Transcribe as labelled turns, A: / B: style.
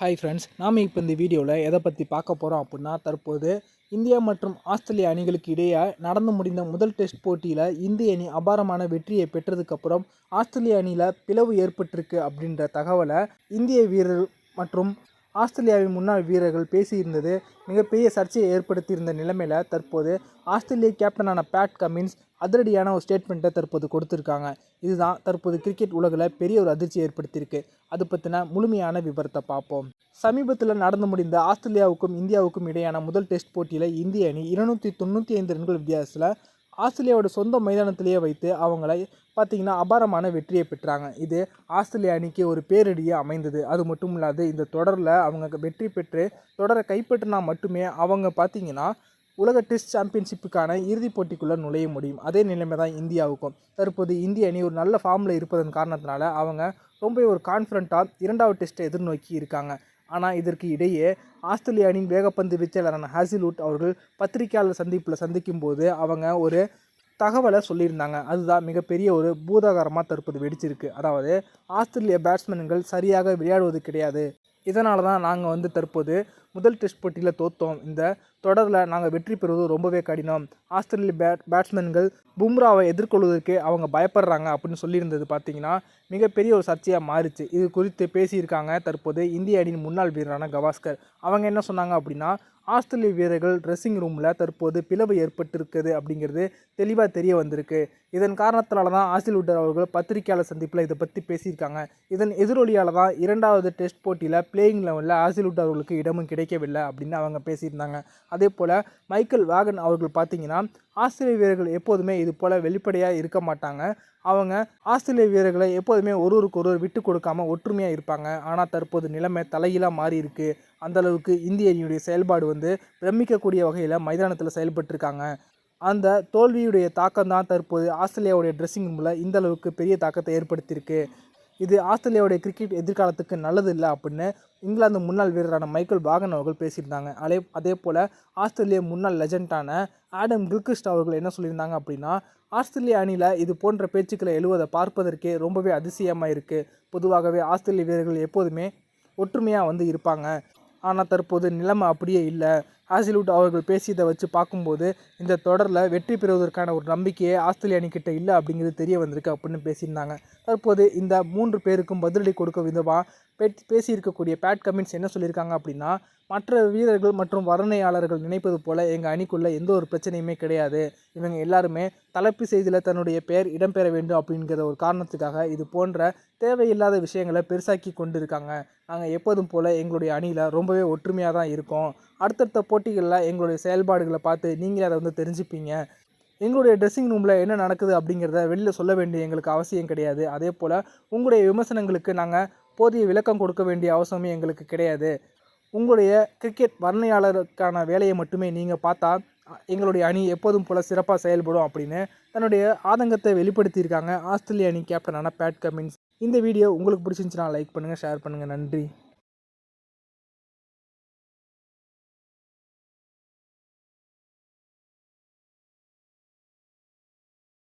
A: Hi friends நாம் இப்போ இந்த வீடியோவில் எதை பற்றி பார்க்க போகிறோம் அப்படின்னா தற்போது இந்தியா மற்றும் ஆஸ்திரேலியா அணிகளுக்கு இடையே நடந்து முடிந்த முதல் டெஸ்ட் போட்டியில் இந்திய அணி அபாரமான வெற்றியை பெற்றதுக்கப்புறம் ஆஸ்திரேலிய அணியில் பிளவு ஏற்பட்டிருக்கு அப்படின்ற தகவலை இந்திய வீரர் மற்றும் ஆஸ்திரேலியாவின் முன்னாள் வீரர்கள் பேசியிருந்தது. மிகப்பெரிய சர்ச்சையை ஏற்படுத்தியிருந்த நிலைமையில் தற்போது ஆஸ்திரேலிய கேப்டனான பேட் கமின்ஸ் அதிரடியான ஒரு ஸ்டேட்மெண்ட்டை தற்போது கொடுத்துருக்காங்க. இதுதான் தற்போது கிரிக்கெட் உலகில் பெரிய ஒரு அதிர்ச்சி ஏற்படுத்தியிருக்கு. அது பற்றின முழுமையான விவரத்தை பார்ப்போம். சமீபத்தில் நடந்து முடிந்த ஆஸ்திரேலியாவுக்கும் இந்தியாவுக்கும் இடையான முதல் டெஸ்ட் போட்டியில் இந்திய அணி இருநூற்றி தொண்ணூற்றி ஐந்து ரன்கள் வித்தியாசத்தில் ஆஸ்திரேலியாவோட சொந்த மைதானத்திலேயே வைத்து அவங்கள பார்த்திங்கன்னா அபாரமான வெற்றியை பெற்றாங்க. இது ஆஸ்திரேலியா அணிக்கு ஒரு பேரடியாக அமைந்தது. அது மட்டும் இல்லாது இந்த தொடரில் அவங்க வெற்றி பெற்று தொடரை கைப்பற்றினா மட்டுமே அவங்க பார்த்திங்கன்னா உலக டெஸ்ட் சாம்பியன்ஷிப்புக்கான இறுதிப் போட்டிக்குள்ளே நுழைய முடியும். அதே நிலைமை தான் இந்தியாவுக்கும். தற்போது இந்திய அணி ஒரு நல்ல ஃபார்மில் இருப்பதன் காரணத்தினால அவங்க ரொம்ப ஒரு கான்ஃபிடண்ட்டாக இரண்டாவது டெஸ்ட்டை எதிர்நோக்கி இருக்காங்க. ஆனால் இதற்கு இடையே ஆஸ்திரேலிய அணியின் வேகப்பந்து வீச்சாளரான ஹாசிலூட் அவர்கள் பத்திரிகையாளர் சந்திப்பில் சந்திக்கும் போது அவங்க ஒரு தகவலை சொல்லியிருந்தாங்க. அதுதான் மிகப்பெரிய ஒரு பூதாகரமாக தற்போது வெடிச்சிருக்கு. அதாவது ஆஸ்திரேலிய பேட்ஸ்மேன்கள் சரியாக விளையாடுவது கிடையாது. இதனால தான் நாங்கள் வந்து தற்போது முதல் டெஸ்ட் போட்டியில் தோற்றோம் இந்த தொடரில் நாங்கள் வெற்றி பெறுவது ரொம்பவே கடினம். ஆஸ்திரேலிய பேட் பேட்ஸ்மேன்கள் பும்ராவை எதிர்கொள்வதற்கு அவங்க பயப்படுறாங்க அப்படின்னு சொல்லியிருந்தது பார்த்தீங்கன்னா மிகப்பெரிய ஒரு சர்ச்சையாக மாறிச்சு. இது குறித்து பேசியிருக்காங்க தற்போது இந்திய அணியின் முன்னாள் வீரரான கவாஸ்கர். அவங்க என்ன சொன்னாங்க அப்படின்னா ஆஸ்திரேலிய வீரர்கள் ட்ரெஸ்ஸிங் ரூமில் தற்போது பிளவு ஏற்பட்டிருக்குது அப்படிங்கிறது தெளிவாக தெரிய வந்திருக்கு. இதன் காரணத்தினால தான் ஆசிலுட்டர் அவர்கள் பத்திரிகையாளர் சந்திப்பில் இதை பற்றி பேசியிருக்காங்க. இதன் எதிரொலியால் தான் இரண்டாவது டெஸ்ட் போட்டியில் பிளேயிங் லெவலில் ஆசிலுட்டர் அவர்களுக்கு இடமும் கிடைக்கவில்லை அப்படின்னு அவங்க பேசியிருந்தாங்க. அதே போல் மைக்கேல் வேகன் அவர்கள் பார்த்தீங்கன்னா ஆஸ்திரேலிய வீரர்கள் எப்போதுமே இது போல் வெளிப்படையாக இருக்க மாட்டாங்க. அவங்க ஆஸ்திரேலிய வீரர்களை எப்போதுமே ஒருவருக்கு ஒருவர் விட்டு கொடுக்காம ஒற்றுமையாக இருப்பாங்க. ஆனால் தற்போது நிலைமை தலைகீழாக மாறி இருக்கு. அந்தளவுக்கு இந்திய அணியுடைய செயல்பாடு வந்து பிரமிக்கக்கூடிய வகையில் மைதானத்தில் செயல்பட்டுருக்காங்க. அந்த தோல்வியுடைய தாக்கம் தான் தற்போது ஆஸ்திரேலியாவுடைய ட்ரெஸ்ஸிங் ரூமில் இந்தளவுக்கு பெரிய தாக்கத்தை ஏற்படுத்தியிருக்கு. இது ஆஸ்திரேலியாவுடைய கிரிக்கெட் எதிர்காலத்துக்கு நல்லது இல்லை அப்படின்னு இங்கிலாந்து முன்னாள் வீரரான மைக்கேல் பாகன் அவர்கள் பேசியிருந்தாங்க. அதே அதே போல் ஆஸ்திரேலிய முன்னாள் லெஜண்டான ஆடம் கில்கிஸ்ட் அவர்கள் என்ன சொல்லியிருந்தாங்க அப்படின்னா ஆஸ்திரேலிய அணியில் இது போன்ற பேச்சுக்களை எழுவதை பார்ப்பதற்கே ரொம்பவே அதிசயமாக இருக்குது பொதுவாகவே ஆஸ்திரேலிய வீரர்கள் எப்போதுமே ஒற்றுமையாக வந்து இருப்பாங்க. ஆனால் தற்போது நிலைமை அப்படியே இல்லை. ஹாசிலுட் அவர்கள் பேசியதை வச்சு பார்க்கும்போது இந்த தொடரில் வெற்றி பெறுவதற்கான ஒரு நம்பிக்கையே ஆஸ்திரேலிய அணிக்கிட்ட இல்லை அப்படிங்கிறது தெரிய வந்திருக்கு அப்படின்னு பேசியிருந்தாங்க. தற்போது இந்த மூன்று பேருக்கும் பதிலடி கொடுக்க விதமாக பேசியிருக்கக்கூடிய பேட் கமின்ஸ் என்ன சொல்லியிருக்காங்க அப்படின்னா மற்ற வீரர்கள் மற்றும் வர்ணையாளர்கள் நினைப்பது போல எங்கள் அணிக்குள்ளே எந்த ஒரு பிரச்சனையுமே கிடையாது. இவங்க எல்லாருமே தலைப்பு செய்தியில் தன்னுடைய பெயர் இடம்பெற வேண்டும் அப்படிங்கிற ஒரு காரணத்துக்காக இது போன்ற தேவையில்லாத விஷயங்களை பெருசாக்கி கொண்டு இருக்காங்க நாங்கள் எப்போதும் போல் எங்களுடைய அணியில் ரொம்பவே ஒற்றுமையாக தான் இருக்கோம். அடுத்தடுத்த போட்டிகளில் எங்களுடைய செயல்பாடுகளை பார்த்து நீங்களே அதை வந்து தெரிஞ்சுப்பீங்க. எங்களுடைய ட்ரெஸ்ஸிங் ரூமில் என்ன நடக்குது அப்படிங்கிறத வெளியில் சொல்ல வேண்டிய எங்களுக்கு அவசியம் கிடையாது. அதே போல் உங்களுடைய விமர்சனங்களுக்கு நாங்கள் போதிய விளக்கம் கொடுக்க வேண்டிய அவசியமே எங்களுக்கு கிடையாது. உங்களுடைய கிரிக்கெட் வர்ணையாளருக்கான வேலையை மட்டுமே நீங்கள் பார்த்தா எங்களுடைய அணி எப்போதும் போல் சிறப்பாக செயல்படும் அப்படின்னு தன்னுடைய ஆதங்கத்தை வெளிப்படுத்தியிருக்காங்க. ஆஸ்திரேலிய அணி கேப்டனான பேட் கமின்ஸ் இந்த வீடியோ உங்களுக்கு பிடிச்சிருந்துச்சுன்னா லைக் பண்ணுங்கள் ஷேர் பண்ணுங்கள் நன்றி.